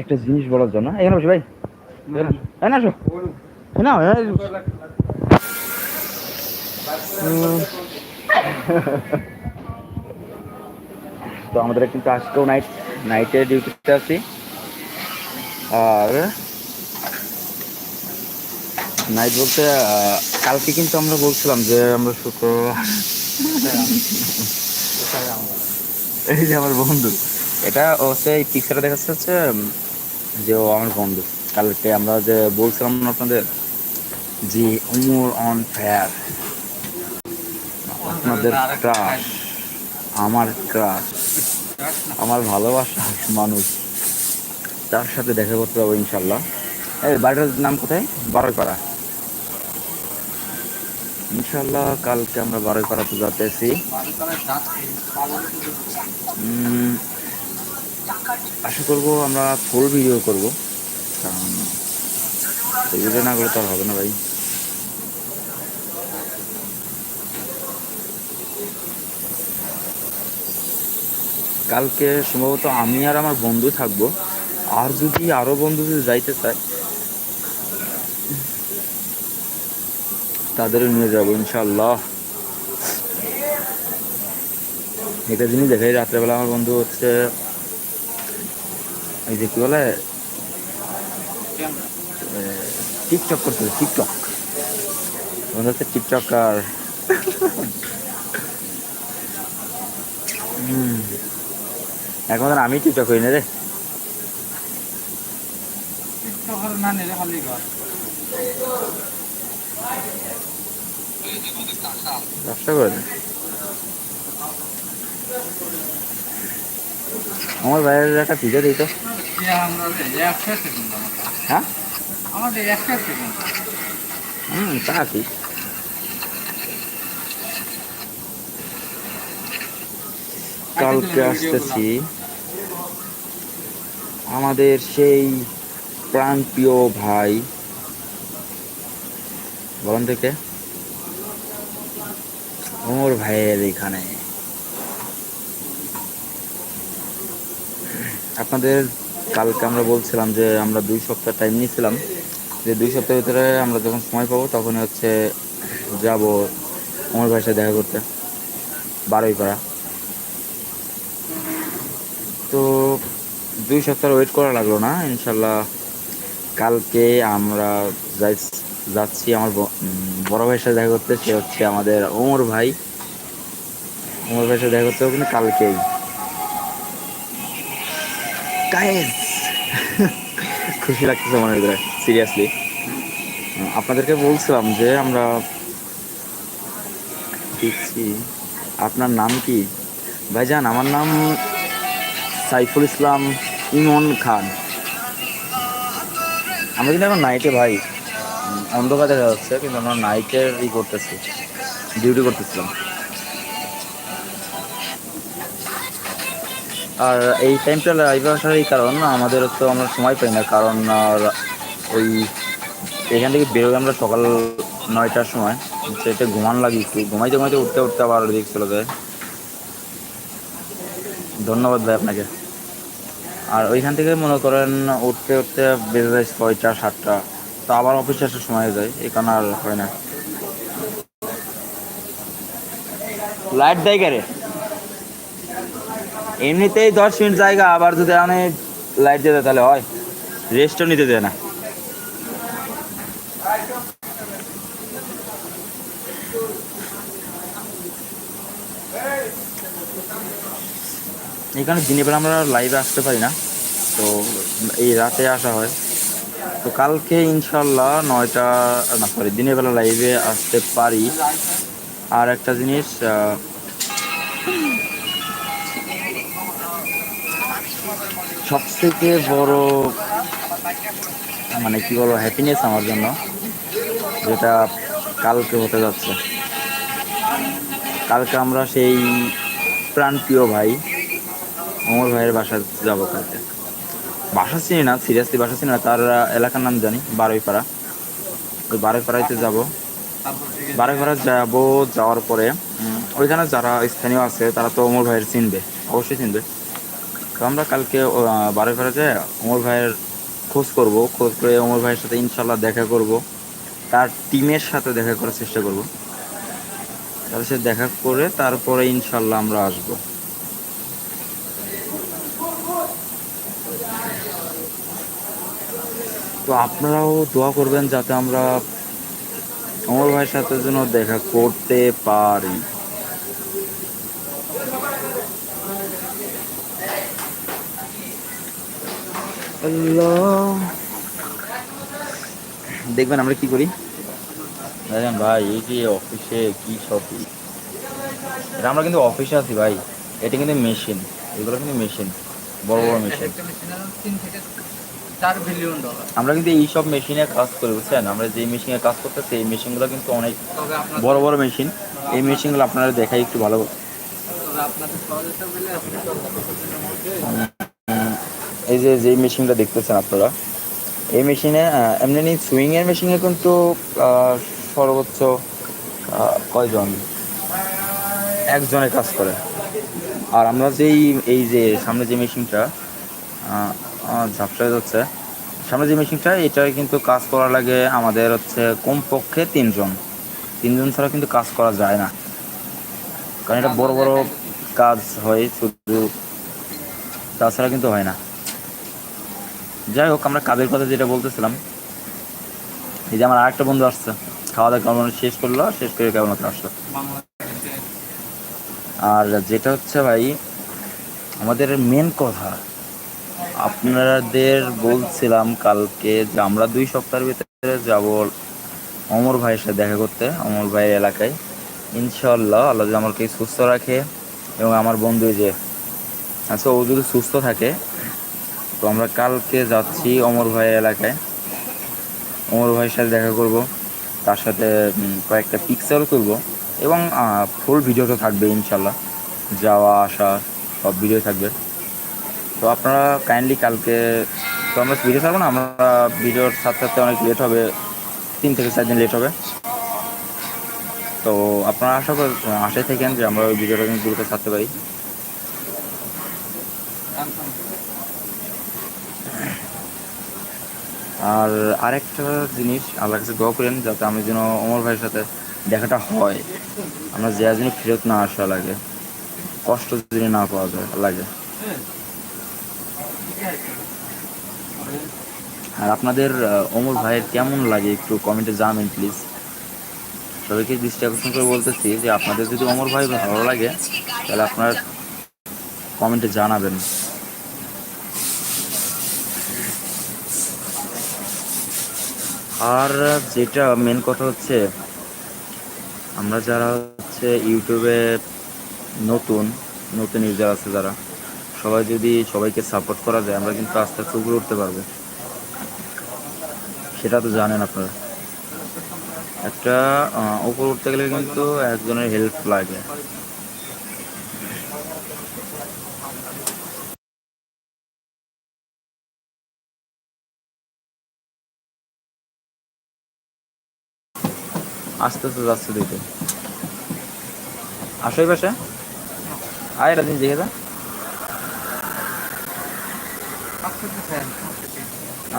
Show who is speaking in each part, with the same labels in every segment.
Speaker 1: একটা জিনিস বলার জন্য। এখানে বসে ভাই। এখানে আসো। উম, তো আমাদের কিন্তু আজকেও নাইট নাইটে ডিউটিতে আছি। আর নাইট বলতে কালকে কিন্তু আমরা বলছিলাম যে আমরা শুক্রবার এই যে আমার বন্ধু। এটা হচ্ছে এই পিকচারটা দেখাচ্ছে হচ্ছে যে ও আমার বন্ধু। কালকে আমরা যে বলছিলাম আপনাদের যে উমর অন ফায়ার, আপনাদের ক্রাশ আমার ক্রাশ আমার ভালোবাসা মানুষ, তার সাথে দেখা করতে পারব ইনশাল্লাহ। এই বাড়িটার নাম কোথায়? বারোইপাড়া। ইনশাল্লাহ কালকে আমরা বারোইপাড়াতে যাতেছি আশা করব আমরা ফুল ভিডিও করব। কারণ ভিডিও না করলে তো আর হবে না ভাই। কালকে সম্ভবত আমি আর আমার বন্ধু থাকব। আর যদি আরও বন্ধু যদি যাইতে চায়, তাদেরও নিয়ে যাব ইনশাল্লাহ একটা জিনিস দেখাই, রাত্রেবেলা আমার বন্ধু হচ্ছে এই যে কি বলে? টিকটক করতে টিকটক। বন্ধু হচ্ছে টিকটক আর। এখন আমি টিকটক করি না রে। ব্যবসা করে দে। আমার ভাইয়ের একটা পিজা দিত হ্যাঁ? হুম তা কালকে আসতেছি। আমাদের সেই প্রাণপ্রিয় ভাই। বলেন থেকে ওমর ভাইয়ের এখানে। আপনাদের কালকে আমরা বলছিলাম যে আমরা দুই সপ্তাহ টাইম নিয়েছিলাম। যে দুই সপ্তাহের ভিতরে আমরা যখন সময় পাবো, তখনই হচ্ছে যাব ওমর ভাইয়ের সাথে দেখা করতে বারোই পাড়া তো দুই সপ্তাহ ওয়েট করা লাগল না, ইনশাল্লাহ কালকে আমরা যাই যাচ্ছি আমার বড় ভাইয়ের সাথে দেখা করতে, সে হচ্ছে আমাদের ওমর ভাই। ওমর ভাইয়ের সাথে দেখা করতে হবে কিন্তু কালকেই। গাইস খুশি লাগতেছে মনের ভিতরে সিরিয়াসলি আপনাদেরকে বলছিলাম যে আমরা দেখছি, আপনার নাম কি? ভাইজান, আমার নাম সাইফুল ইসলাম ইমন খান। আমরা কিন্তু এখন নাইটে, ভাই। অন্ধকার দেখা যাচ্ছে, কিন্তু আমরা নাইটের ই করতেছি, ডিউটি করতেছিলাম। আর এই টাইমটা লাইভে আসার এই কারণ আমাদের তো আমরা সময় পাই না, কারণ ওই এখান থেকে বেরোই আমরা সকাল নয়টার সময়। সেটা ঘুমান লাগে একটু, ঘুমাইতে ঘুমাইতে উঠতে উঠতে আবার দিক চলে যায়। ধন্যবাদ ভাই আপনাকে। আর ওইখান থেকে মনে করেন উঠতে উঠতে বেজে যায় ছয়টা, সাতটা, তো আবার অফিসে আসার সময় যায়, এই কারণে আর হয় না। লাইট দেয় রে এমনিতেই দশ মিনিট জায়গা, আবার যদি অনেক লাইট দিয়ে দেয় তাহলে হয়। রেস্টও নিতে দেয় না। এখানে দিনে বেলা আমরা লাইভে আসতে পারি না, তো এই রাতে আসা হয়। তো কালকে ইনশাল্লাহ নয়টা, না সরি দিনের বেলা লাইভে আসতে পারি। আর একটা জিনিস আহ, সবথেকে বড় মানে কি বলব হ্যাপিনেস আমার জন্য যেটা কালকে হতে যাচ্ছে। কালকে আমরা সেই প্রাণপ্রিয় ভাই অমর ভাইয়ের বাসা যাব কালকে। বাসা চিনি না সিরিয়াসলি বাসা চিনি না তার এলাকার নাম জানি বারোইপাড়া। ওই বারোইপাড়াইতে যাব।
Speaker 2: থেকে
Speaker 1: বারোইপাড়া যাব যাওয়ার পরে ওইখানে যারা স্থানীয় আছে তারা তো অমর ভাইয়ের চিনবে অবশ্যই চিনবে। তো আমরা কালকে বারে যে ওমর ভাইয়ের খোঁজ করব, খোঁজ করে ওমর ভাইয়ের সাথে ইনশাল্লাহ দেখা করব। তার টিমের সাথে দেখা করার চেষ্টা করব। তাদের সাথে দেখা করে তারপরে ইনশাল্লাহ আমরা আসব। তো আপনারাও দোয়া করবেন যাতে আমরা অমর ভাইয়ের সাথে যেন দেখা করতে পারি। আল্লাহ। দেখবেন আমরা কি করি? দেখেন ভাই এই যে অফিসে কি সব এটা আমরা কিন্তু অফিসে আছি ভাই। এটা কিন্তু মেশিন এগুলো কিন্তু মেশিন বড় বড় মেশিন আমরা কিন্তু এই সব মেশিনে কাজ করি বুঝছেন? আমরা যে মেশিনে কাজ করতেছি এই মেশিনগুলো কিন্তু অনেক বড় বড় মেশিন এই মেশিনগুলো আপনারা দেখাই একটু ভালো
Speaker 2: আপনাদের
Speaker 1: এই যে যে মেশিনটা দেখতেছেন আপনারা, এই মেশিনে এমনি সুইং এর মেশিনে কিন্তু সর্বোচ্চ কয়জন? একজনে কাজ করে। আর আমরা যেই, এই যে সামনে যে মেশিনটা ঝাপসা যাচ্ছে সামনে যে মেশিনটা এটা কিন্তু কাজ করা লাগে আমাদের হচ্ছে কমপক্ষে তিনজন। তিনজন ছাড়া কিন্তু কাজ করা যায় না। কারণ এটা বড় বড় কাজ হয়, শুধু তাছাড়া কিন্তু হয় না। যাই হোক, আমরা কাজের কথা যেটা বলতেছিলাম, এই যে আমার আরেকটা বন্ধু আসছে খাওয়া দাওয়া কেমন শেষ করল, শেষ করে কেমন আসলো। আর যেটা হচ্ছে ভাই, আমাদের মেন কথা, আপনাদের বলছিলাম কালকে যে আমরা দুই সপ্তাহের ভিতরে যাব অমর ভাইয়ের সাথে দেখা করতে, অমর ভাইয়ের এলাকায়। ইনশাল্লাহ আল্লাহ আমাকে সুস্থ রাখে, এবং আমার বন্ধু যে আচ্ছা ও যদি সুস্থ থাকে তো আমরা কালকে যাচ্ছি অমর ভাইয়ের এলাকায়। অমর ভাইয়ের সাথে দেখা করব। তার সাথে কয়েকটা পিকচারও তুলবো এবং ফুল ভিডিও তো থাকবে ইনশাল্লাহ যাওয়া, আসা, সব ভিডিও থাকবে। তো আপনারা কাইন্ডলি কালকে, তো আমরা ভিডিও ছাড়বো না, আমরা ভিডিওর সাথে সাথে অনেক লেট হবে। তিন থেকে চার দিন লেট হবে। তো আপনারা আশা কর, আশায় থাকেন যে আমরা ওই ভিডিওটা কিন্তু দ্রুত ছাড়তে পারি। আর আরেকটা জিনিস আল্লাহর কাছে দোয়া করেন যাতে আমি যেন অমর ভাইয়ের সাথে দেখাটা হয়। আমরা যে যেন ফেরত না আসা লাগে, কষ্ট যদি না পাওয়া যায়, লাগে। আর আপনাদের অমর ভাইয়ের কেমন লাগে একটু কমেন্টে জানাবেন প্লিজ সবাইকে দৃষ্টি আকর্ষণ করে বলতেছি যে আপনাদের যদি অমর ভাই ভালো লাগে, তাহলে আপনার কমেন্টে জানাবেন। আর যেটা মেন কথা হচ্ছে, আমরা যারা হচ্ছে ইউটিউবে নতুন নতুন ইউজার আছে যারা, সবাই যদি সবাইকে সাপোর্ট করা যায়, আমরা কিন্তু আস্তে আস্তে উপরে উঠতে পারব। সেটা তো জানেন আপনারা। একটা উপরে উঠতে গেলে কিন্তু একজনের হেল্প লাগে। আস্তে আস্তে যাচ্ছে দিতে আসো এই পাশে। আয় এটা দিন দেখে যা।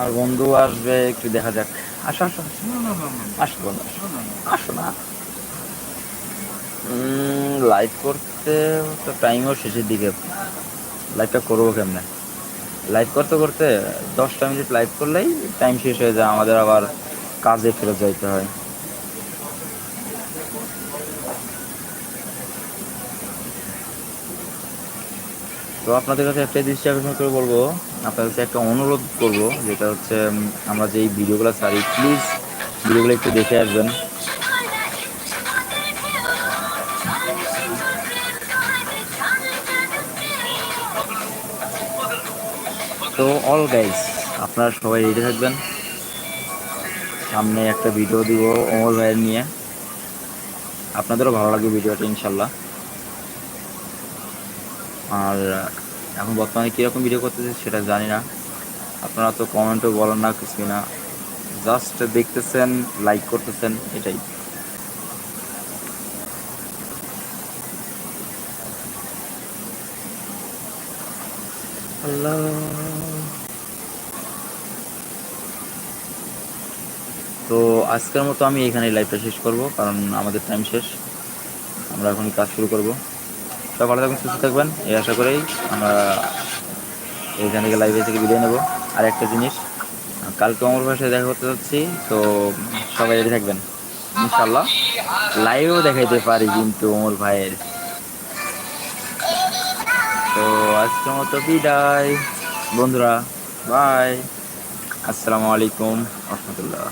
Speaker 1: আর বন্ধু আসবে, একটু দেখা যাক। আসো আসো আসো। বন্ধু। আসো। না। লাইভ করতে তো টাইমও শেষের দিকে। লাইভটা করব কেমনে? লাইভ করতে করতে দশটা মিনিট লাইভ করলেই টাইম শেষ হয়ে যায়। আমাদের আবার কাজে ফেরত যাইতে হয়। তো আপনাদের কাছে একটা দৃষ্টি আকর্ষণ করে বলব, আপনাদের কাছে একটা অনুরোধ করব, যেটা হচ্ছে আমরা যেই ভিডিওগুলো ছাড়ি প্লিজ ভিডিওগুলো একটু দেখে আসবেন। তো অল গাইস আপনারা সবাই রেডি থাকবেন। সামনে একটা ভিডিও দিব অমর ভাইয়ের নিয়ে। আপনাদেরও ভালো লাগবে ভিডিওটা, ইনশাল্লাহ। আর এখন বর্তমানে কীরকম ভিডিও করতেছে সেটা জানি না। আপনারা তো কমেন্টও বলেন না কিছুই না। জাস্ট দেখতেছেন লাইক করতেছেন এটাই। আল্লাহ। তো আজকের মতো আমি এখানে লাইভটা শেষ করব কারণ আমাদের টাইম শেষ। আমরা এখন কাজ শুরু করব। সব ভালো থাকবেন সুস্থ থাকবেন। এই আশা করেই আমরা এখান থেকে লাইভে থেকে বিদায় নেব। আর একটা জিনিস, কালকে অমর সাথে দেখা করতে যাচ্ছি, তো সবাই রেডি থাকবেন। ইনশাল্লাহ লাইভেও দেখাইতে পারি কিন্তু অমর ভাইয়ের। তো আজকের মতো বিদায়। বন্ধুরা বাই আসসালামু আলাইকুম, রহমতুল্লাহ।